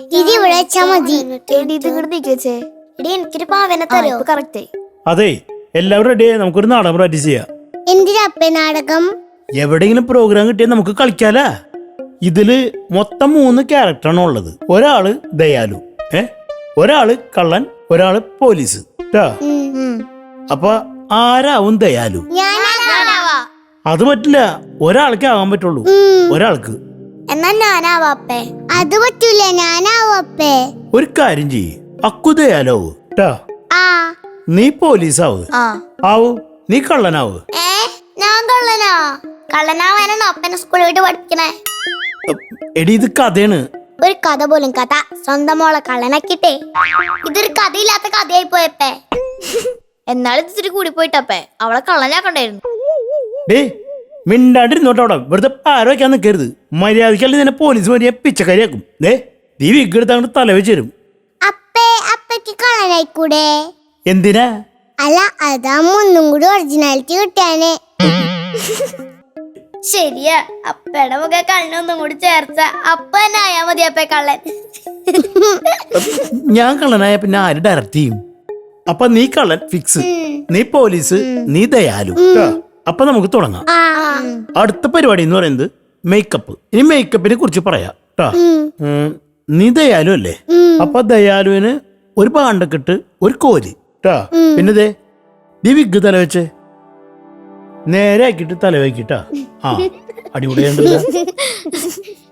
ഇത് ഇവിടെ വെച്ചാ മതി. എടി ഇത് ഇങ്ങോട്ട് നീക്കി വെച്ചേ. എടി എനിക്കൊരു പാവനെ തരോ കറക്റ്റ് അതെ എല്ലാവരും റെഡിയായി നമുക്കൊരു നാടകം പ്രാക്ടീസ് ചെയ്യാം. എന്തിനാ അപ്പേ നാടകം? എവിടെയെങ്കിലും പ്രോഗ്രാം കിട്ടിയാൽ നമുക്ക് കളിക്കാലാ. ഇതിൽ മൊത്തം മൂന്ന് ക്യാരക്ടറാണ് ഉള്ളത്. ഒരാൾ ദയാലു ഏ? ഒരാൾ കള്ളൻ ഒരാൾ പോലീസ്. ട്ടാ. അപ്പൊ ആരാവും ദയാലു? അത് പറ്റില്ല. ഒരാൾക്കേ ആകാൻ പറ്റുള്ളൂ. ഒരാൾക്ക്. എന്നാ ഞാനാവാ അപ്പേ. അത് പറ്റൂല. ഞാനാവും അപ്പേ. ഒരു കാര്യം ചെയ്യ്. അക്കുതയാലോ ട്ടാ. ആ. നീ പോലീസാവ്. ആ. ആവു. നീ കള്ളനാവ്. ഏ? ഞാൻ കള്ളനാ? കള്ളനാവാനാണ് അപ്പനെ സ്കൂളിൽ വിട്ട് പഠിക്കണേ എടി ഇത് കഥയാണ്. ഒരു കഥ പോലും കഥ. സ്വന്തം മോളെ കള്ളനാക്കിട്ടേ ഇതൊരു കഥയില്ലാത്ത കഥയായി പോയപ്പേ എന്നാലും ഇത് ഇത്തിരി കൂടി പോയിട്ടപ്പേ. അവളെ കള്ളനാക്കണ്ടായിരുന്നു. ഡേ മിണ്ടാണ്ടിരുന്നോട്ടെ അവിടെ. വെറുതെ ആരോക്കാന്ന് കരുത്. നിൽക്കരുത് മര്യാദയ്ക്കല്ല നിന്നെ പോലീസ് മര്യാദ പിച്ചക്കരിയാക്കും. ദേ നീ വിഗ്ഗെടുത്ത് അങ്ങോട്ട് തല വെച്ച് തരും. അപ്പേ അപ്പയ്ക്ക് കള്ളനായിക്കൂടെ എന്തിനാ? അല്ല അതാകുമ്പോ ഒന്നും കൂടി ഒറിജിനാലിറ്റി കിട്ടാനേ ശരിയാ അപ്പയുടെ മുഖ കണ്ണൊന്നും കൂടി ചേർച്ച അപ്പ തന്നെ ആയാ മതി അപ്പേ കള്ളൻ. ഞാൻ കള്ളനായ പിന്നെ ആര് ഡയറക്റ്റ് ചെയ്യും? അപ്പൊ നീ കള്ളൻ ഫിക്സ് നീ പോലീസ് നീ ദയാലു. അപ്പൊ നമുക്ക് തുടങ്ങാം. അടുത്ത പരിപാടി എന്ന് പറയുന്നത് മേക്കപ്പ് ഇനി മേക്കപ്പിനെ കുറിച്ച് പറയാം കേട്ടോ നീ ദയാലു അല്ലേ? അപ്പൊ ദയാലുവിന് ഒരു പാണ്ടക്കെട്ട് ഒരു കോലി കേട്ടാ പിന്നെ ദേ നീ വിഗ് തല വെച്ചേ. നേരെ ആക്കിയിട്ട് തല വയ്ക്കിട്ടാ ആ അടിപൊളിയുണ്ട്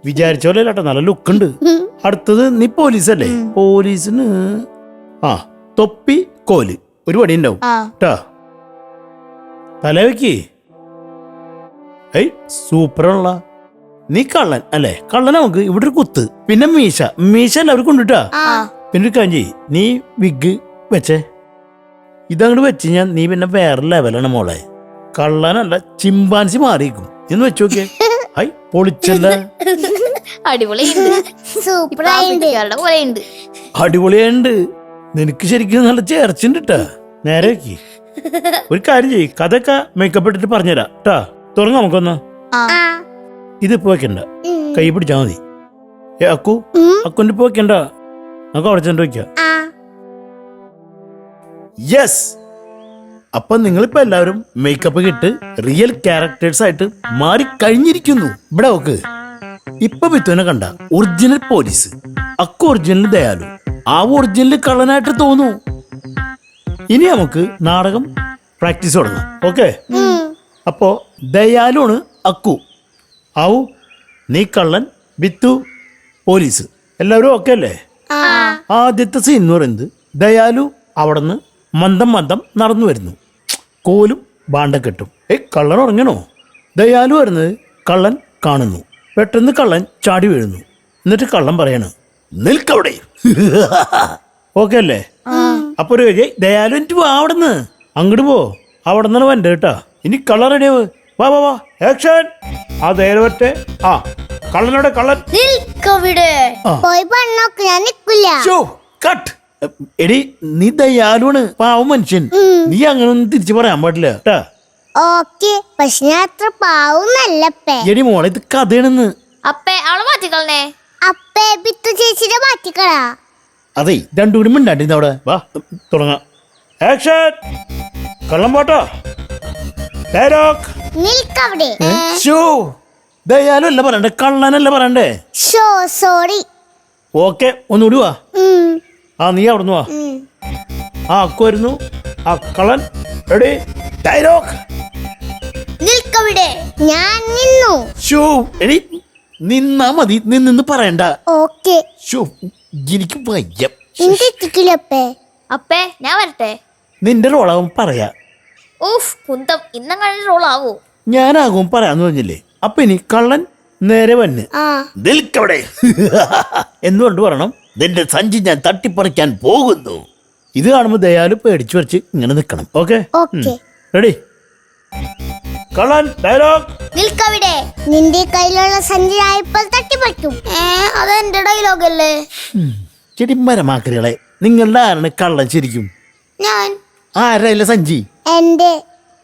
വിചാരിച്ച പോലെ അല്ലാട്ടോ നല്ല ലുക്ക് ഉണ്ട്. അടുത്തത് നീ പോലീസ് അല്ലേ? പോലീസിന് ആ തൊപ്പി കോൽ. ഒരു പടി ഉണ്ടാവും ആ. ട്ടാ തല വെക്ക് ഏയ് സൂപ്പറുള്ള നീ കള്ളൻ അല്ലേ? കള്ളൻ നമുക്ക് ഇവിടെ ഒരു കുത്ത്. പിന്നെ മീശ. മീശ എല്ലാവർക്കും കൊണ്ടിട്ടാ പിന്നെ ഒരു കാഞ്ചി നീ വിഗ് വെച്ചേ. ഇതങ്ങോട്ട് വെച്ച് ഞാൻ നീ പിന്നെ വേറെ ലെവലാണ് മോളെ. കള്ളനല്ല ചിമ്പാൻസി മാറിയിരിക്കും എന്ന് വെച്ച് നോക്കിയേ. ഹായ് പൊളിച്ചല്ല അടിപൊളിയുണ്ട്. നിനക്ക് ശരിക്കും നല്ല ചേർച്ചുണ്ട് ട്ടാ. നേരെ വെക്ക്. ഒരു കാര്യം ചെയ്യ്. കഥയൊക്കെ മേക്കപ്പ് ഇട്ടിട്ട് പറഞ്ഞുതരാം. കേട്ടാ തുടങ്ങാം നമുക്കൊന്ന്. ഇതിപ്പോ വെക്കണ്ട. കൈ പിടിച്ചാ മതി. ഏ അക്കു. അക്കുന്റെ ഇപ്പൊ വെക്കണ്ട. നമുക്ക് അവിടെ ചെന്ന് വെക്കാം. ആ. യെസ് അപ്പൊ നിങ്ങളിപ്പോ എല്ലാവരും മേക്കപ്പ് ഇട്ട് റിയൽ ക്യാരക്ടേഴ്സ് ആയിട്ട് മാറി കഴിഞ്ഞിരിക്കുന്നു. ഇവിടെ നോക്ക്. ഇപ്പൊ ബിത്തുവിനെ കണ്ട ഒറിജിനൽ പോലീസ് അക്കു ഒറിജിനൽ ദയാലു. ആ ഒറിജിനൽ കള്ളനായിട്ട് തോന്നു ഇനി നമുക്ക് നാടകം പ്രാക്ടീസ് തുടങ്ങാം. ഓക്കെ. അപ്പോ ദയാലുണ് അക്കു. ഔ നീ കള്ളൻ വിത്തു പോലീസ്. എല്ലാവരും ഓക്കെ അല്ലേ? ആദ്യത്തെ സീൻ എന്ന് പറയുന്നത് ദയാലു അവിടെ നിന്ന് മന്ദം മന്ദം നടന്നു വരുന്നു. കോലും ബാണ്ടക്കെട്ടും ഏ കള്ളൻ ഉറങ്ങണോ? ദയാലു വരുന്നത് കള്ളൻ കാണുന്നു. പെട്ടെന്ന് കള്ളൻ ചാടി വീഴുന്നു. എന്നിട്ട് കള്ളൻ പറയണ് നിൽക്കവിടെ. ഓക്കെ അല്ലേ? അപ്പൊ ഒരു കാര്യം, ദയാലു എനിക്ക് പോ അവിടുന്ന്. അങ്ങോട്ട് പോ. അവിടെ നിന്നാണ് വന്റെ കേട്ടാ. ഇനി കളർ റെഡിയാവ് വാ വാ വാ. ആക്ഷൻ ആ ദയാലുവറ്റെ ആ കള്ളനോടെ കള്ളൻ. നിൽക്കവിടെ. പോയി പണ്ണോക്ക് ഞാൻ നിക്കില്ല ഷോ കട്ട് എടി നീ ദയാലുവാണ് പാവം മനുഷ്യൻ. നീ അങ്ങനെ ഒന്നും തിരിച്ചു പറയാൻ പാടില്ല കേട്ടാ. ഓക്കെ പക്ഷെ ഞാൻ അത്ര പാവുന്നല്ലപ്പേ എടി മോളെ ഇത് കഥയാണെന്ന്. അപ്പേ അവളെ അപ്പേ ബിത്തു ചേച്ചിയുടെ മാറ്റിക്കളാ. അതെ. രണ്ടു കൂടി മിണ്ടാണ്ടിരുന്ന അവിടെ. വാ തുടങ്ങാം. ആക്ഷൻ കള്ളം പോട്ടോ. ഡയലോഗ് നിൽക്കവിടെ. ഷോ ദയാലു അല്ല പറയണ്ടേ കള്ളനല്ല പറയണ്ടേ? ഷോ സോറി ഓക്കെ ഒന്നുകൂടി വാ. ആ നീ അവിടുന്ന് വാ. ആ അക്കു വരുന്നു. ആ കള്ളൻ. റെഡി ഡയലോഗ് നിൽക്കവിടെ. ഞാൻ നിന്നു. ഷോ എടി നിന്നാ മതി. നിന്ന് പറയണ്ട. ഓക്കെ. ഷോ എനിക്ക് വയ്യ ഇനി അപ്പേ. ഞാൻ വരട്ടെ? നിന്റെ റോളാവും പറയാ. ഊഫ് കുന്തം ഇന്നങ്ങനെ റോൾ ആവോ? ഞാനാകും പറയാന്ന് പറഞ്ഞില്ലേ? അപ്പൊ ഇനി കള്ളൻ നേരെ വന്ന്. ആ. നിൽക്കവിടെ. എന്തുകൊണ്ട് പറയണം നിന്റെ സഞ്ചി ഞാൻ തട്ടിപ്പറിക്കാൻ പോകുന്നു. ഇത് കാണുമ്പോ ദയാലു പേടിച്ചു വരച്ച് ഇങ്ങനെ നിൽക്കണം ഓക്കെ? ഓക്കേ. റെഡി. കള്ളൻ ഡയലോഗ്. നിൽക്കവിടെ. നിന്റെ കയ്യിലുള്ള സഞ്ചി ഞാൻ ഇപ്പോൾ തട്ടിപ്പറ്റും. ഏ അതെന്റെ ഡയലോഗ് അല്ലേ ചെടി മരമാക്കലുകളെ നിങ്ങളുടെ ആരാണ് കള്ളൻ ശരിക്കും? ഞാൻ. ആരല്ല സഞ്ചി? എന്റെ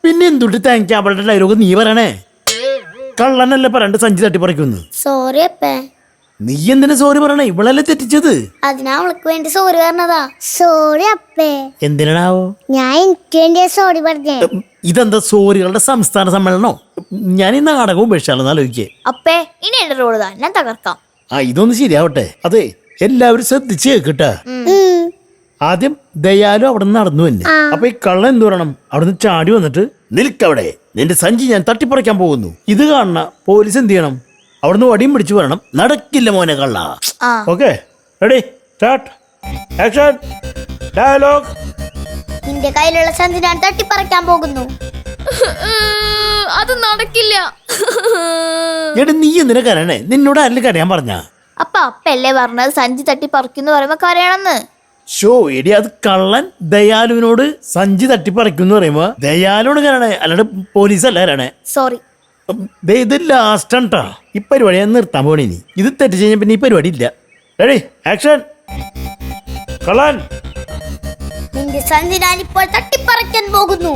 പിന്നെ എന്തുകൊണ്ട് താങ്ക് അവളുടെ ഡയലോഗ് നീ പറയണേ. കള്ളനല്ലേ പറയണ്ട് സഞ്ചി തട്ടിപ്പറിക്കുന്നു സോറി അപ്പേ. നീ എന്തിനാ സോറി പറയണേ? ഇവളല്ലേ തെറ്റിച്ചത്? അതിനാ അവൾക്ക് വേണ്ടി സോറി പറഞ്ഞതാ. സോറി അപ്പേ. എന്തിനാണാവോ? ഞാൻ എനിക്ക് വേണ്ടി സോറി പറഞ്ഞേ. ഇതെന്താ സോറികളുടെ സംസ്ഥാന സമ്മേളനോ? ഞാൻ ഈ നാടകം ഉപേക്ഷിച്ചാണെന്ന് ആലോചിക്കേ. അപ്പേ ഇനി എന്റെ റോഡ് താ ഞാൻ തകർക്കാം. ആ ഇതൊന്ന് ശരിയാവട്ടെ. അതെ എല്ലാവരും ശ്രദ്ധിച്ചു കേക്കട്ടെ ആദ്യം ദയാലു അവിടെ നിന്ന് നടന്നു തന്നെ അപ്പൊ ഈ കള്ളൻ എന്ത് പറയണം? അവിടുന്ന് ചാടി വന്നിട്ട് നിൽക്കവിടെ നിന്റെ സഞ്ചി ഞാൻ തട്ടിപ്പറിക്കാൻ പോകുന്നു. ഇത് കാണണ പോലീസ് എന്ത് ചെയ്യണം? അവിടുന്ന് വടിയും പിടിച്ചു വരണം. നടക്കില്ല മോനെ കള്ള. ആ. Okay ready start action dialogue നിന്റെ കയ്യിലുള്ള സന്ധി ഞാൻ തട്ടിപ്പറിക്കാൻ പോകുന്നു. അത് നടക്കില്ല. എടി നീ എന്തിനാ കരയണേ? നിന്നോട് അല്ല കരയാൻ പറഞ്ഞ? അപ്പ അപ്പല്ലേ പറഞ്ഞത് സഞ്ചി തട്ടി പറിക്കുന്നു പറയുമ്പോ കരയണമെന്ന്? ഷോ എടി അത് കള്ളൻ ദയാലുവിനോട് സഞ്ചി തട്ടി പറിക്കുന്നു പറയുമ്പോ ദയാലുവിനോട് കരണേ അല്ലാണ്ട് പോലീസല്ല കരണേ സോറി ഇത് ലാസ്റ്റ് ട്ടാ ഈ പരിപാടി ഞാൻ നിർത്താൻ പോണേ നീ ഇത് തെറ്റ് കഴിഞ്ഞാൽ പിന്നെ ഈ പരിപാടി ഇല്ല. റെഡി ആക്ഷൻ കള്ളൻ. നിന്റെ സന്ധി ഞാൻ ഇപ്പോൾ തട്ടിപ്പറിക്കാൻ പോകുന്നു.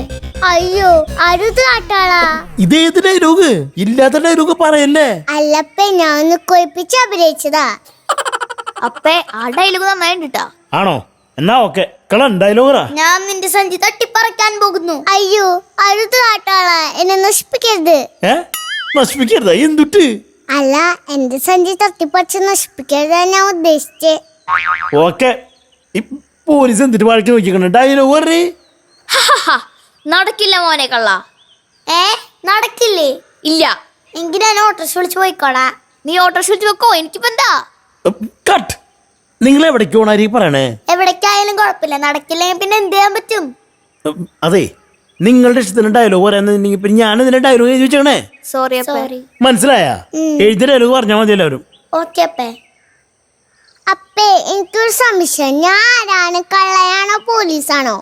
അയ്യോ അരുത് കാട്ടാളാ ഇതേത് ഡയലോഗ് ഇല്ലാത്ത ഡയലോഗ് പറയല്ലേ? അല്ലപ്പേ ഞാൻ ഒന്ന് കൊയിപ്പിച്ച് അഭിനയിച്ചതാ. അപ്പേ ആ ഡയലോഗ് നന്നായിട്ടാ ആണോ? എന്നാ ഓക്കെ. കള്ളൻ ഡയലോഗറാ ഞാൻ നിന്റെ സഞ്ചി തട്ടിപ്പറക്കാൻ പോകുന്നു. അയ്യോ അഴുത് കാട്ടാളാ. എന്നെ നശിപ്പിക്കരുത്. ഏ? നശിപ്പിക്കരുതാ? എന്തുട്ട്? അല്ല എന്റെ സഞ്ചി തട്ടിപ്പറിച്ച് നശിപ്പിക്കരുതാ ഞാൻ ഉദ്ദേശിച്ചേ. ഓക്കെ. പോലീസ് എന്തിട്ട് വഴക്ക് നോക്കിക്കണ്ട ഡയലോഗ് പറയേ. നടക്കില്ല മോനെ കള്ള. ഏ? നടക്കില്ലേ? ഇല്ല. എങ്കിൽ ഞാൻ ഓട്ടോറിക്ഷ വിളിച്ച് പോയിക്കോളാ. നീ ഓട്ടോറിക്ഷ വിളിച്ച് വെക്കോ എനിക്കിപ്പോ എന്താ കട്ട്. നിങ്ങൾ എവിടേക്ക് പോണാരി പറയണേ? കുഴപ്പമില്ല. നടക്കില്ലെങ്കിൽ പിന്നെ എന്ത് ചെയ്യാൻ പറ്റും? അതെ നിങ്ങളുടെ ഇഷ്ടത്തിന് ഡയലോഗ് പറയാന്നുണ്ടെങ്കിൽ പിന്നെ ഞാൻ ഇതിന്റെ ഡയലോഗ് എഴുതി വെച്ചേക്കണേ. സോറി സോറി മനസ്സിലായ? എഴുതി ഡയലോഗ് പറഞ്ഞാൽ മതി എല്ലാവരും. ഓക്കെ അപ്പേ. അപ്പേ എനിക്കൊരു സംശയം. ഞാൻ ആരാണ്? കള്ളയാണോ പോലീസാണോ?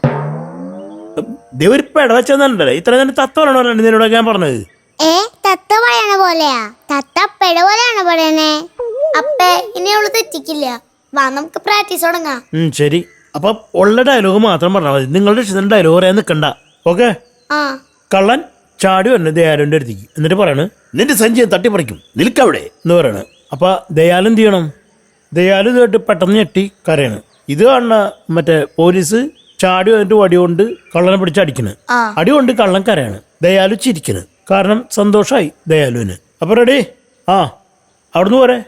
ദേ ഒരു പെട വെച്ചെന്നുണ്ടല്ലേ ഇത്ര തന്നെ തത്വമാണോ നിന്നോട് ഞാൻ പറഞ്ഞത്. ഏ തത്ത പറയണ പോലെയാ? തത്ത അപ്പയുടെ പോലെയാണോ പറയണേ? അപ്പേ ഇനി അവൾ തെറ്റിക്കില്ല. വാ നമുക്ക് പ്രാക്ടീസ് തുടങ്ങാം. ഉം, ശരി. അപ്പൊ ഉള്ള ഡയലോഗ് മാത്രം പറഞ്ഞാൽ മതി. നിങ്ങളുടെ ഇഷ്ടത്തിന് ഡയലോഗ് പറയാൻ നിൽക്കണ്ട ഓക്കെ ആ. കള്ളൻ ചാടി വരണം ദയാലുവിന്റെ അടുത്തേക്ക്. എന്നിട്ട് പറയാണ് നിന്റെ സഞ്ചയം തട്ടിപ്പറിക്കും. നിൽക്കവിടെ. എന്ന് പറയണ്. അപ്പൊ ദയാലു എന്ത് ചെയ്യണം? ദയാലു ഇതായിട്ട് കേട്ട് പെട്ടെന്ന് ഞെട്ടി കരയണ്. ഇത് കാണുന്ന മറ്റേ പോലീസ് ചാടി വന്നിട്ട് വടി കൊണ്ട് കള്ളനെ പിടിച്ച് അടിക്കണ്. അടി കൊണ്ട് കള്ളൻ കരയാണ്. ദയാലു ചിരിക്കണ്. കാരണം സന്തോഷമായി ദയാലുവിന്. അപ്പൊ റെഡി ആ. അവിടുന്ന് പോരെ.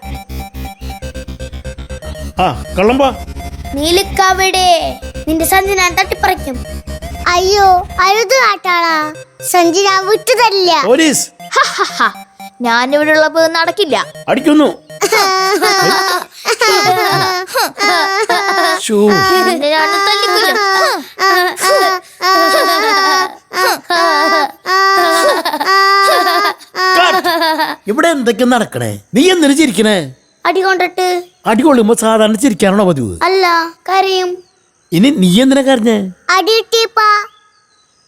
ആ കള്ളം പാ നീലിക്കവിടെ. നിന്റെ സന്ധി ഞാൻ തട്ടിപ്പറിക്കും. അയ്യോ അഴുതു കാട്ടാളാ സഞ്ചി ഞാൻ വിട്ടു തരില്ല പോലീസ് ഞാൻ ഞാനിവിടെ ഉള്ളപ്പോ നടക്കില്ല. അടിക്കുന്നു. ശോ. നിന്നെ ഞാൻ തല്ലിക്കൊല്ലും. ഇവിടെ എന്തൊക്കെ നടക്കണേ? നീ എന്തിനു ചിരിക്കണേ? അടി കൊണ്ടിട്ട്. അടി കൊള്ളുമ്പോ സാധാരണ ചിരിക്കാനാണോ പതിവ്? അല്ല കരയും. ഇനി നീ എന്തിനാ കരഞ്ഞേ? അടി കിട്ടിയപ്പാ.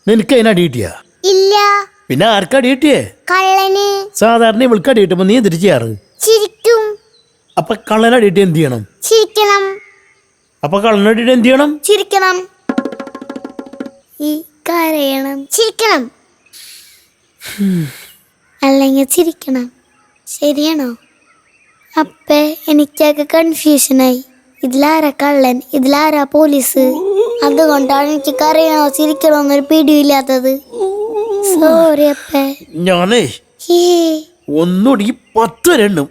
നിനക്ക് അതിന് അടി കിട്ടിയാ? ഇല്ല. പിന്നെ ആർക്കാ അടി കിട്ടിയേ? കള്ളന്. സാധാരണ ഇവൾക്ക് അടി കിട്ടുമ്പോ നീ എന്തിട്ട് ചെയ്യാറ്? ചിരിക്കും. അപ്പൊ കള്ളന് അടി കിട്ടിയ എന്ത് ചെയ്യണം? ചിരിക്കണം. അപ്പൊ കള്ളന് അടി എന്ത് ചെയ്യണം? ചിരിക്കണം. ഈ കരയണം. ചിരിക്കണം. അല്ലെങ്കിൽ ചിരിക്കണം. ശരിയാണോ? അപ്പേ എനിക്കൊക്കെ കൺഫ്യൂഷനായി ഇതിലാരാ കള്ളൻ? ഇതിലാരാ പോലീസ് അതുകൊണ്ടാണ് എനിക്ക് കറിയണോ ചിരിക്കണോ എന്നൊരു പിടിയില്ലാത്തത്. സോറി അപ്പേ. ഞാനേ ഒന്നുകൂടി പത്ത് രണ്ടും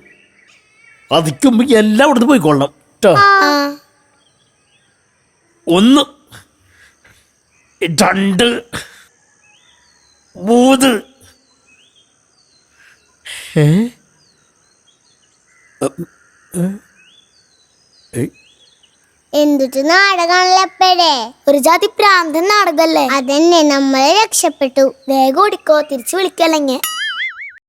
അതിക്കുമ്പോ എല്ലാം ഇവിടുന്ന് പോയിക്കൊള്ളണം. ട്ടോ. ഒന്ന് രണ്ട് മൂന്ന്. ഏ ഏയ് എന്തിട്ട് നാടകമാണല്ലോ ഒരു ജാതി പ്രാന്തൻ നാടകല്ലേ? അതന്നെ നമ്മളെ രക്ഷപ്പെട്ടു. വേഗം ഓടിക്കോ തിരിച്ചു വിളിക്കല്ലെങ്കിൽ